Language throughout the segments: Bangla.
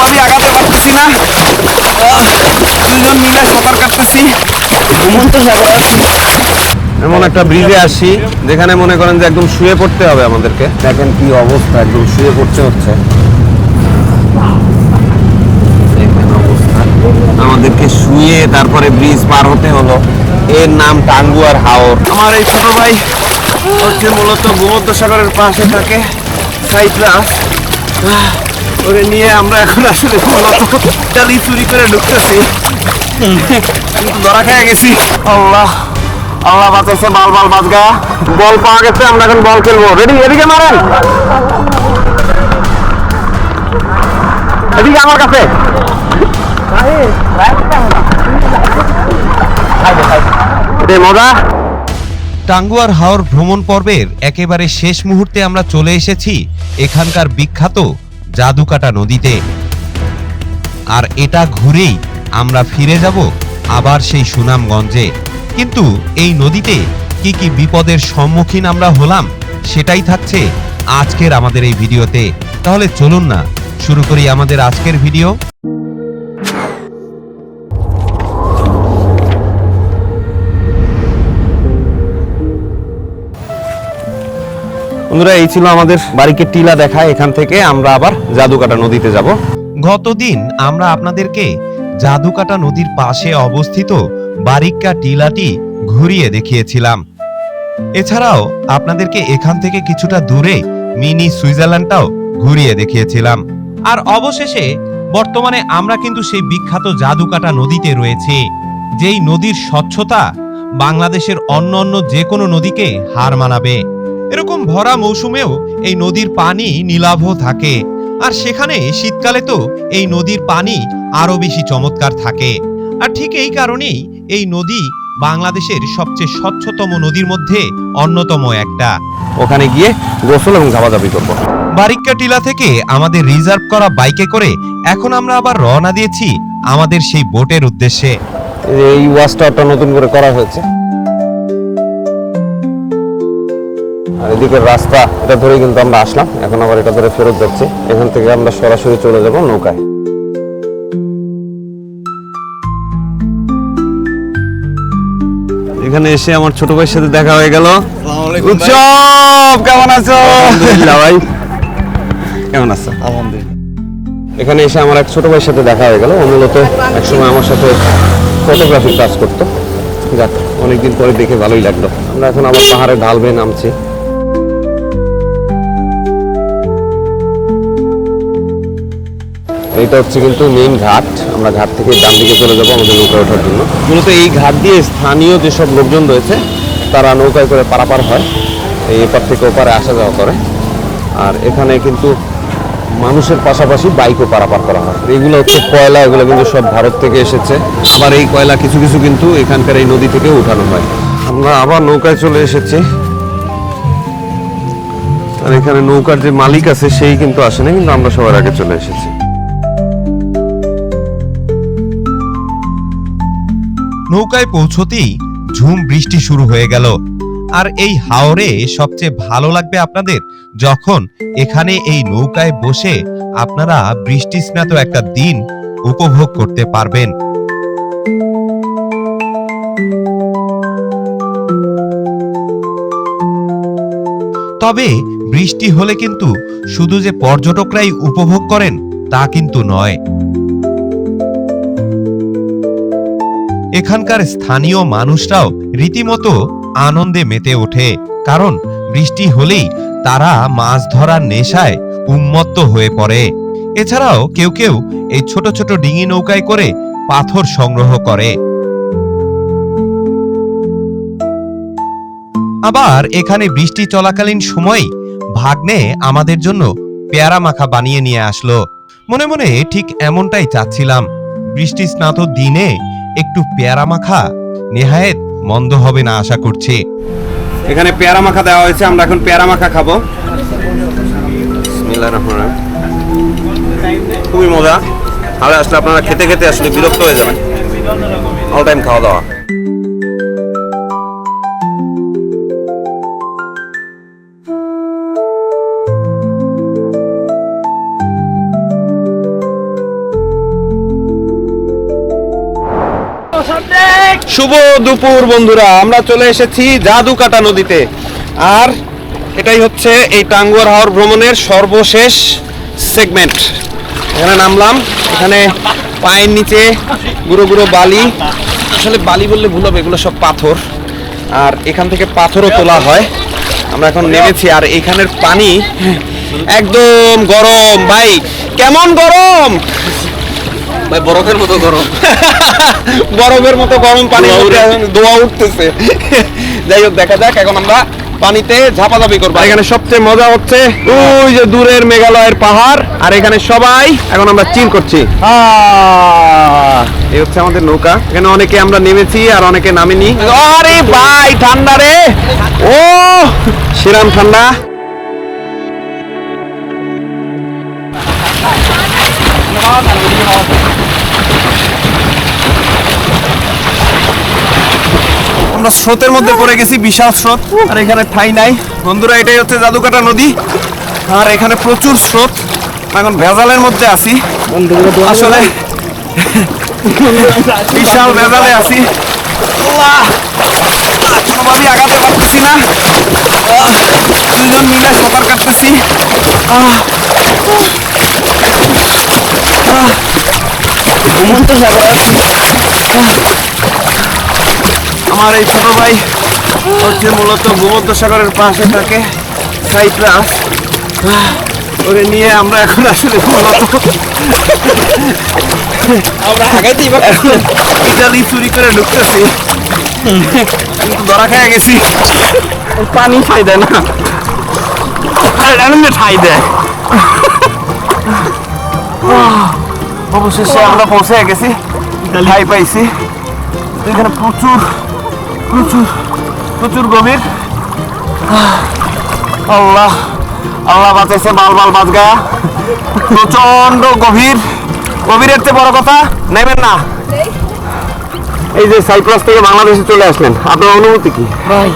কোনোভাবেই আগাতে পারতেছি না। আহ, দুইজন মিলে সাঁতার কাটতেছি। ঘুমন্ত সাগর এমন একটা ব্রিজে আসি যেখানে মনে করেন যে একদম শুয়ে পড়তে হবে আমাদেরকে। দেখেন কি অবস্থা একদম শুয়ে পড়তে হচ্ছে। অবস্থা। আমাদেরকে শুয়ে তারপরে ব্রিজ পার হতে হলো। এর নাম টাঙ্গুয়ার হাওর। আমার এই ছোট ভাই হচ্ছে মূলত ভূমধ্য সাগরের পাশে থাকে সাইপ্রাস। ওকে নিয়ে আমরা এখন আসলে ডালি চুরি করে ঢুকতেছি। ধরা খেয়ে গেছি। আল্লাহ আল্লাহ বাঁচাচ্ছে বাল বাল বাজগা বল পাওয়া গেছে, আমরা এখন বল খেলব। রেডি এদিকে মারেন। এদিকে আমার কাছে। মজা। টাঙ্গুয়ার হাওর ভ্রমণ পর্বের একেবারে শেষ মুহূর্তে আমরা চলে এসেছি এখানকার বিখ্যাত জাদুকাটা নদীতে। আর এটা ঘুরেই আমরা ফিরে যাব আবার সেই সুনামগঞ্জে। কিন্তু এই নদীতে কি কি বিপদের সম্মুখীন আমরা হলাম, সেটাই থাকছে আজকের আমাদের এই ভিডিওতে। তাহলে চলুন না, শুরু করি আমাদের আজকের ভিডিও। বন্ধুরা, এই ছিল আমাদের বাড়িকে টিলা দেখা। এখান থেকে আমরা আবার জাদুকাটা নদীতে যাব। গতদিন আমরা আপনাদেরকে জাদুকাটা নদীর পাশে অবস্থিত বারিক্কা টিলাটি ঘুরিয়ে দেখিয়েছিলাম। এছাড়াও আপনাদেরকে এখান থেকে কিছুটা দূরে মিনি সুইজারল্যান্ডটাও ঘুরিয়ে দেখিয়েছিলাম। আর অবশেষে বর্তমানে আমরা কিন্তু সেই বিখ্যাত জাদুকাটা নদীতে রয়েছে, যেই নদীর স্বচ্ছতা বাংলাদেশের অন্য অন্য যে কোনো নদীকে হার মানাবে। এরকম ভরা মৌসুমেও এই নদীর পানি নীলাভ থাকে। আর সেখানে শীতকালে তো এই নদীর পানি আরও বেশি চমৎকার থাকে। আর ঠিক এই কারণেই এই নদী বাংলাদেশের সবচেয়ে স্বচ্ছতম নদীর মধ্যে অন্যতম একটা। ওখানে গিয়ে গোসল এবং ঝাপাঝাপি করব। বারিক্কা টিলা থেকে আমাদের রিজার্ভ করা বাইকে করে এখন আমরা আবার রওনা দিয়েছি আমাদের সেই বোটের উদ্দেশ্যে। এই টাওয়ারটা নতুন করে করা হয়েছে। আর এদিকের রাস্তা এটা ধরে কিন্তু আমরা আসলাম। এখন আবার এটা ধরে ফেরত যাচ্ছি। এখান থেকে আমরা সরাসরি চলে যাব নৌকায়। এখানে এসে আমার ছোট ভাইয়ের সাথে দেখা হয়ে গেল। উৎসব কেমন আছো? আলহামদুলিল্লাহ ভাই। কেমন আছো? আলহামদুলিল্লাহ। এখানে এসে আমার এক ছোট ভাইয়ের সাথে দেখা হয়ে গেল। ও মূলত একসময় আমার সাথে ফটোগ্রাফির কাজ করতো। যাক অনেকদিন পরে দেখে ভালোই লাগল। আমরা এখন আবার পাহাড়ে ঢাল বেয়ে নামছি। এইটা হচ্ছে কিন্তু মেইন ঘাট। আমরা ঘাট থেকে ডান দিকে চলে যাব আমাদের নৌকায় ওঠার জন্য। মূলত এই ঘাট দিয়ে স্থানীয় যেসব লোকজন রয়েছে, তারা নৌকায় করে পারাপার হয়। এই এপার থেকে ওপারে আসা যাওয়া করে। আর এখানে কিন্তু মানুষের পাশাপাশি বাইকও পারাপার করা হয়। এগুলো হচ্ছে কয়লা, এগুলো কিন্তু সব ভারত থেকে এসেছে। আবার এই কয়লা কিছু কিছু কিন্তু এখানকার এই নদী থেকে উঠানো হয়। আমরা আবার নৌকায় চলে এসেছি। আর এখানে নৌকার যে মালিক আছে, সেই কিন্তু আসেনি, কিন্তু আমরা সবার আগে চলে এসেছি। নৌকায় পৌঁছতেই ঝুম বৃষ্টি শুরু হয়ে গেল। আর এই হাওরে সবচেয়ে ভালো লাগবে আপনাদের, যখন এখানে এই নৌকায় বসে আপনারা বৃষ্টি স্নাত একটা দিন উপভোগ করতে পারবেন। তবে বৃষ্টি হলে কিন্তু শুধু যে পর্যটকরাই উপভোগ করেন, তা কিন্তু নয়। এখানকার স্থানীয় মানুষরাও রীতিমতো আনন্দে মেতে ওঠে। কারণ বৃষ্টি হলেই তারা মাছ ধরার নেশায় উন্মত্ত হয়ে পড়ে। এছাড়াও কেউ কেউ এই ছোট ছোট ডিঙি নৌকায় করে পাথর সংগ্রহ করে। আবার এখানে বৃষ্টি চলাকালীন সময় ভাগ্নে আমাদের জন্য পেয়ারা মাখা বানিয়ে নিয়ে আসলো। মনে মনে ঠিক এমনটাই চাচ্ছিলাম। বৃষ্টি স্নাত দিনে একটু পেয়ারা মাখা? নেহায়েত, মন্দ হবে না আশা করছি। এখানে পেয়ারা মাখা দেওয়া হয়েছে, আমরা এখন পেয়ারা মাখা খাব। খুবই মজা। হালে আসলে আপনারা খেতে খেতে আসলে বিরক্ত হয়ে যাবেন। অল টাইম খাওয়া দাওয়া। শুভ দুপুর, বন্ধুরা। আমরা চলে এসেছি জাদুকাটা নদীতে। আর এটাই হচ্ছে এই টাঙ্গুয়ার হাওর ভ্রমণের সর্বশেষ সেগমেন্ট এখানে নামলাম। এখানে পায়ের নিচে গুঁড়ো গুঁড়ো বালি। আসলে বালি বললে ভুল হবে, এগুলো সব পাথর। আর এখান থেকে পাথরও তোলা হয়। আমরা এখন নেমেছি, আর এখানের পানি একদম গরম। ভাই, কেমন গরম? ভাই বরফের মতো গরম। বরফের মতো গরম পানি দোয়া উঠতেছে। যাই হোক দেখা যাক এখন আমরা পানিতে ঝাপাঝাপি করব। এখানে সবচেয়ে মজা হচ্ছে ওই যে দূরের মেঘালয়ের পাহাড় আর এখানে সবাই এখন আমরা চিল করছি। এই হচ্ছে আমাদের নৌকা। এখানে অনেকে আমরা নেমেছি আর অনেকে নামেনি। আরে ভাই ঠান্ডা রে! ও সেরাম ঠান্ডা। আমরা স্রোতের মধ্যে পড়ে গেছি বিশাল স্রোত। আর এখানে ঠাই নাই। বন্ধুরা এটাই হচ্ছে জাদুকাটা নদী। আর এখানে প্রচুর স্রোত। এখন ভেজালের মধ্যে আছি। আসলে বিশাল ভেজালে আছি! কোনোভাবেই আগাতে পারতেছি না! দুজন মিলে সাঁতার কাটতেছি। আহ! আহ! আমার এই ছোট ভাই হচ্ছে মূলত ভূমধ্য সাগরের পাশে থাকে সাইপ্রাস। ওরে নিয়ে আমরা এখন আসলে আমরা আগাইতেই ইটালি চুরি করে ঢুকতেছি। কিন্তু ধরা খেয়ে গেছি। পানি খাই দেয় না ঠাই দেয়। অবশেষে আমরা পৌঁছে গেছি। ঠাই পাইছি। এখানে প্রচুর প্রচুর প্রচুর গভীর। আল্লাহ আল্লাহ বাঁচাইছে বাল বাল বাজ গায়া প্রচণ্ড গভীর। গভীরের চেয়ে বড় কথা নেবেন না। এই যে সাইপ্রাস থেকে বাংলাদেশে চলে আসলেন আপনার অনুভূতি কি? ভাই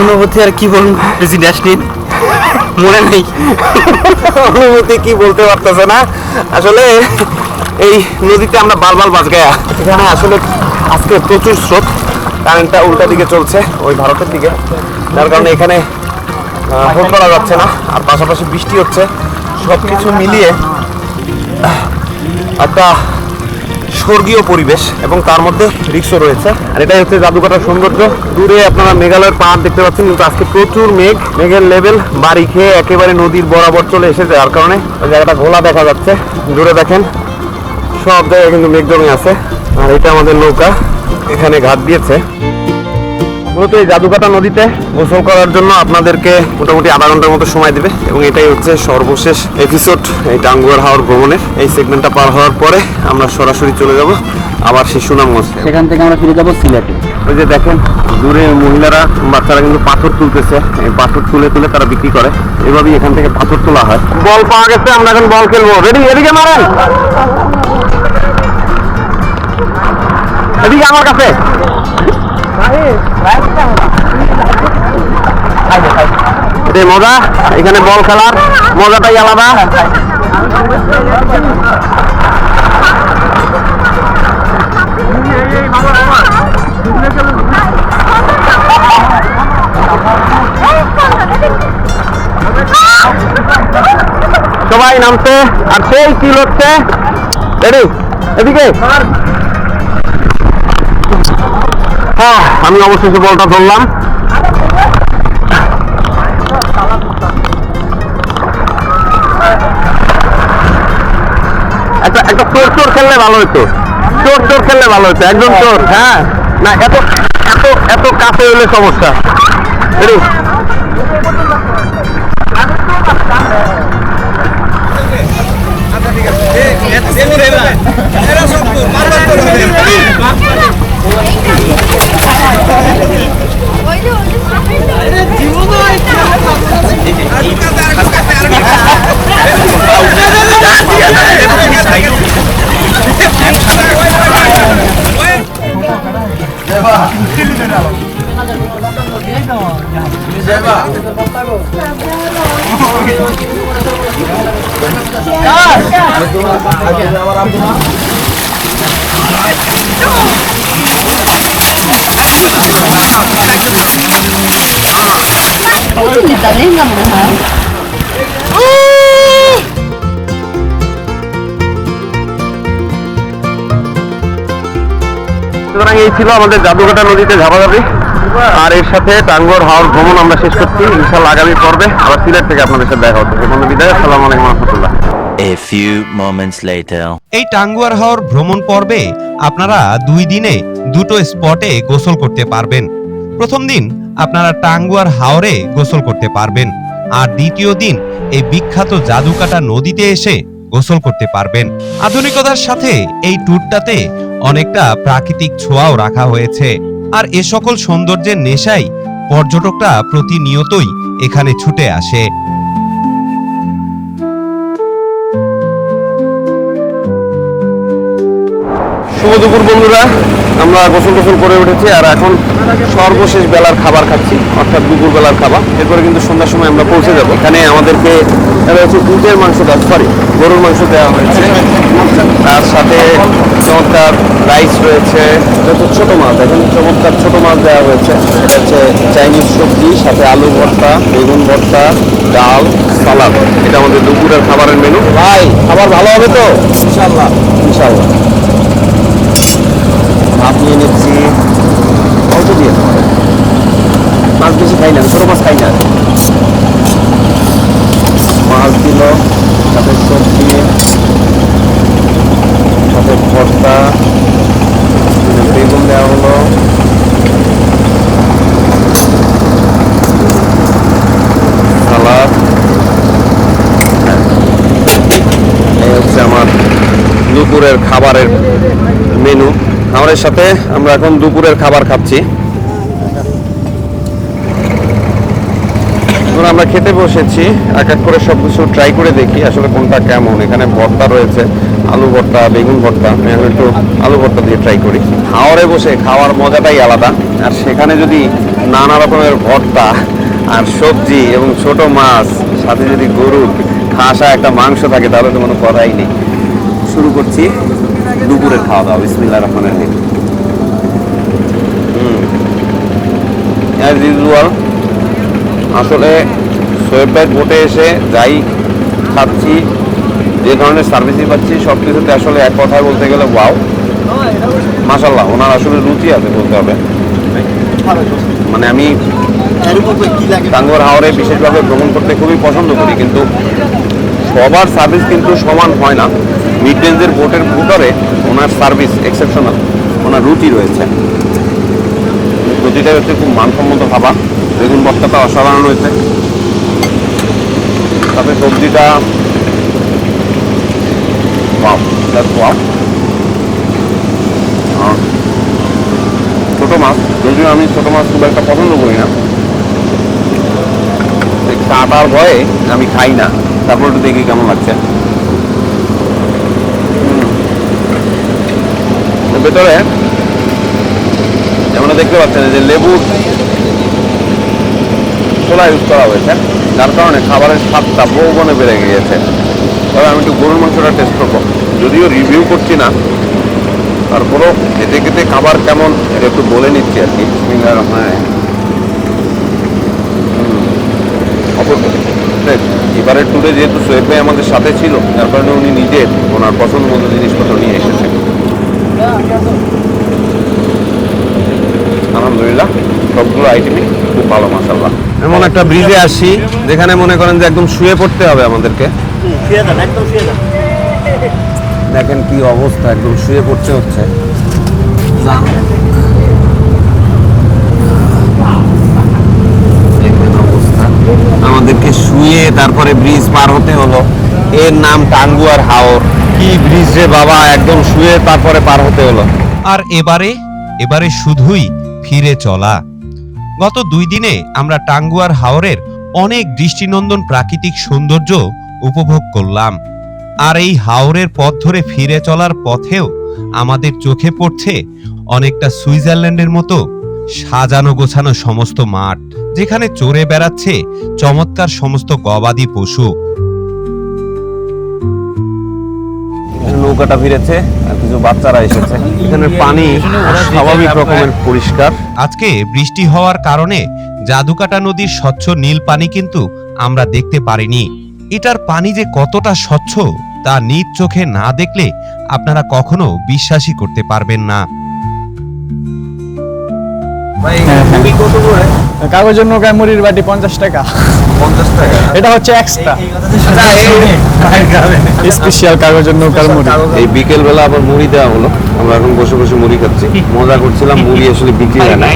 অনুভূতি আর কি বলুন বেশি ড্যাশ নিন। মনে নেই। অনুভূতি কি বলতে পারতেছে না? আসলে এই নদীতে আমরা বালবাল বাজ গায়া এখানে আসলে আজকে প্রচুর স্রোত। কারেন্টটা উল্টা দিকে চলছে, ওই ভারতের দিকে। যার কারণে এখানে হোল করা যাচ্ছে না, আর পাশাপাশি বৃষ্টি হচ্ছে। সব কিছু মিলিয়ে একটা স্বর্গীয় পরিবেশ এবং তার মধ্যে রিক্সও রয়েছে। আর এটাই হচ্ছে জাদুকাটার সৌন্দর্য। দূরে আপনারা মেঘালয়ের পাহাড় দেখতে পাচ্ছেন, কিন্তু আজকে প্রচুর মেঘ। মেঘের লেভেল বাড়ি খেয়ে একেবারে নদীর বরাবর চলে এসেছে, যার কারণে ওই জায়গাটা ঘোলা দেখা যাচ্ছে। দূরে দেখেন, সব জায়গায় কিন্তু মেঘ জমে আছে। আর এটা আমাদের নৌকা। এখানে ঘাট দিয়েছে। মূলত এই জাদুকাটা নদীতে গোসল করার জন্য আপনাদেরকে মোটামুটি আধা ঘণ্টার মতো সময় দেবে এবং এটাই হচ্ছে সর্বশেষ এপিসোড এই টাঙ্গুয়ার হাওয়ার ভ্রমণের। এই সেগমেন্টটা পার হওয়ার পরে আমরা সরাসরি চলে যাব আবার সেই সুনামগঞ্জ। সেখান থেকে আমরা ফিরে যাব সিলেটে। ওই যে দেখেন দূরে মহিলারা বাচ্চারা কিন্তু পাথর তুলতেছে। এই পাথর তুলে তুলে তারা বিক্রি করে। এভাবেই এখান থেকে পাথর তোলা হয়। বল পাওয়া গেছে আমরা এখন বল খেলব। রেডি এদিকে মারেন! এদিকে আমার কাছে। মজা। এখানে বল খেলার মজাটাই আলাদা। সবাই নামছে, আর সেই কি হচ্ছে রেডি এদিকে। হ্যাঁ আমি অবশেষে বলটা ধরলাম। একটা একটা চোর চোর খেললে ভালো হতো চোর চোর খেললে ভালো হতো একদম চোর হ্যাঁ। না, এত এত এত কাছে হলে সমস্যা। ঠিক আছে 좀 이따 내인가 보다. সুতরাং এই ছিল আমাদের জাদুঘাটা নদীতে ঝাপাঝাপি আর এর সাথে টাঙ্গর হাওর ভ্রমণ আমরা শেষ করছি ইনশাল্লাহ আগামী পর্বে আবার সিলেট থেকে আপনাদের সাথে দেখা হচ্ছে সেখানে বিদায় আসসালামু আলাইকুম রহমতুল্লাহ A few moments later. এই টাঙ্গুয়ার হাওর ভ্রমণ পর্বে আপনারা দুই দিনে দুটো স্পটে গোসল করতে পারবেন প্রথম দিন আপনারা টাঙ্গুয়ার হাওরে গোসল করতে পারবেন। আর দ্বিতীয় দিন এই বিখ্যাত জাদুকাটা নদীতে এসে গোসল করতে পারবেন। আধুনিকতার সাথে এই ট্যুরটাতে অনেকটা প্রাকৃতিক ছোঁয়াও রাখা হয়েছে। আর এ সকল সৌন্দর্যের নেশাই পর্যটকরা প্রতিনিয়তই এখানে ছুটে আসে। দুপুর বন্ধুরা আমরা গোসল গোসল করে উঠেছি আর এখন সর্বশেষ বেলার খাবার খাচ্ছি অর্থাৎ দুপুর বেলার খাবার। এরপরে কিন্তু সন্ধ্যার সময় আমরা পৌঁছে যাব। এখানে আমাদেরকে হচ্ছে উটের মাংস দেওয়া সরি গরুর মাংস দেওয়া হয়েছে। তার সাথে চমৎকার রাইস রয়েছে। যত ছোট মাছ দেখেন চমৎকার ছোট মাছ দেওয়া হয়েছে। এটা হচ্ছে চাইনিজ সবজি সাথে আলু ভর্তা বেগুন ভর্তা ডাল সালাদ। এটা আমাদের দুপুরের খাবারের মেনু ভাই খাবার ভালো হবে তো? ইনশাল্লাহ ইনশাল্লাহ ভাত নিয়ে নিচ্ছি অল্প দিয়ে? মাছ বেশি খাই না ছোটো মাছ খাই না। মাছ দিল সাথে সবজি সাথে ভর্তা, বেগুন দেওয়া হলো। এই হচ্ছে আমার দুপুরের খাবারের মেনু আমাদের সাথে আমরা এখন দুপুরের খাবার খাচ্ছি। আমরা খেতে বসেছি, এক এক করে সব কিছু ট্রাই করে দেখি আসলে কোনটা কেমন। এখানে ভর্তা রয়েছে, আলু ভর্তা, বেগুন ভর্তা, আমি একটু আলু ভর্তা দিয়ে ট্রাই করি। খাওয়ারে বসে খাওয়ার মজাটাই আলাদা। আর সেখানে যদি নানা রকমের ভর্তা আর সবজি এবং ছোট মাছ, সাথে যদি গরুর খাসা একটা মাংস থাকে, তাহলে তো কোনো কথাই নেই। শুরু করছি। দুপুরের খাওয়া দাওয়া বিসমিল্লাহ রহমানের রহিম। অ্যাজ ইউজুয়াল আসলে সোয়েব ভাই বোটে এসে যাই, খাচ্ছি, যে ধরনের সার্ভিসই পাচ্ছি সব কিছুতে আসলে এক কথায় বলতে গেলে ওয়াও। মাসাল্লাহ ওনার আসলে রুচি আছে বলতে হবে। মানে আমি টাঙ্গর হাওরে বিশেষভাবে ভ্রমণ করতে খুবই পছন্দ করি, কিন্তু সবার সার্ভিস কিন্তু সমান হয় না। মিড রেঞ্জের বোটের ভিতরে ওনার সার্ভিস এক্সেপশনাল, ওনার রুচি রয়েছে। রুচিটাই হচ্ছে খুব মানসম্মত খাবার, বেগুন ভর্তাটা অসাধারণ হয়েছে। তাতে সবজিটা আর ছোটো মাছ, যদিও আমি ছোটো মাছ খুব একটা পছন্দ করি না। কাটার ভয়ে আমি খাই না। তারপর একটু দেখি কেমন লাগছে হুম। এর ভেতরে যেমন দেখতে পাচ্ছেন যে লেবুর ছোলা ইউজ করা হয়েছে যার কারণে খাবারের স্বাদটা বহুগুণে বেড়ে গিয়েছে। তবে আমি একটু গরুর মাংসটা টেস্ট করব। যদিও রিভিউ করছি না তারপরও খেতে খেতে খাবার কেমন এটা একটু বলে নিচ্ছি আর কি। অপূর্ব। বেশ, এবারের ট্যুরে যেহেতু সোহেব ভাই আমাদের সাথে ছিল যার কারণে উনি নিজে ওনার পছন্দ মতো জিনিসপত্র নিয়ে এসেছেন। আলহামদুলিল্লাহ সবগুলো আইটেমই খুব ভালো মাসাল্লাহ এমন একটা ব্রিজে আসি যেখানে মনে করেন যে একদম শুয়ে পড়তে হবে আমাদেরকে। দেখেন কি অবস্থা একদম শুয়ে পড়তে হচ্ছে। আমাদেরকে শুয়ে তারপরে ব্রিজ পার হতে হলো। এর নাম টাঙ্গুয়ার হাওর। কি ব্রিজ রে বাবা, একদম শুয়ে তারপরে পার হতে হলো। আর এবারে এবারে শুধুই ফিরে চলা। গত দুই দিনে আমরা টাঙ্গুয়ার হাওরের অনেক দৃষ্টিনন্দন প্রাকৃতিক সৌন্দর্য উপভোগ করলাম। আর এই হাওরের পথ ধরে ফিরে চলার পথেও আমাদের চোখে পড়ছে অনেকটা সুইজারল্যান্ডের মতো সাজানো গোছানো সমস্ত মাঠ, যেখানে চড়ে বেড়াচ্ছে চমৎকার সমস্ত গবাদি পশু। নৌকাটা ফিরেছে আর কিছু বাচ্চারা এসেছে। এখানের পানি স্বাভাবিক রকমের পরিষ্কার। আজকে বৃষ্টি হওয়ার কারণে জাদুকাটা নদীর স্বচ্ছ নীল পানি কিন্তু আমরা দেখতে পারিনি। এটার পানি যে কতটা স্বচ্ছ তা নিজ চোখে না দেখলে আপনারা কখনো বিশ্বাসই করতে পারবেন না। ভাই কত করে কাগজের নৌকায় মুড়ির বাটি পঞ্চাশ টাকা। পঞ্চাশ টাকা? এটা হচ্ছে এক্সট্রা স্পেশাল কাগজের নৌকার মুড়ি। এই বিকেল বেলা আবার মুড়ি দেওয়া হলো। আমরা এখন বসে বসে মুড়ি খাচ্ছি। মজা করছিলাম মুড়ি আসলে বিক্রি হয় না।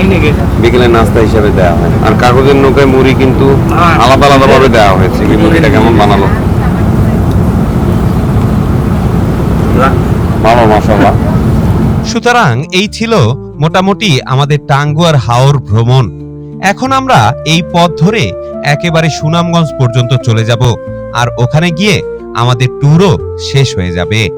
বিকেলে নাস্তা হিসাবে দেওয়া হয় আর কাগজের নৌকায় মুড়ি কিন্তু আলাদা আলাদা ভাবে দেওয়া হয়েছে। এই মুড়িটা কেমন বানালো? মশলা সুতরাং এই ছিল মোটামুটি আমাদের টাঙ্গুয়ার হাওর ভ্রমণ। এখন আমরা এই পথ ধরে একেবারে সুনামগঞ্জ পর্যন্ত চলে যাব, আর ওখানে গিয়ে আমাদের ট্যুরও শেষ হয়ে যাবে।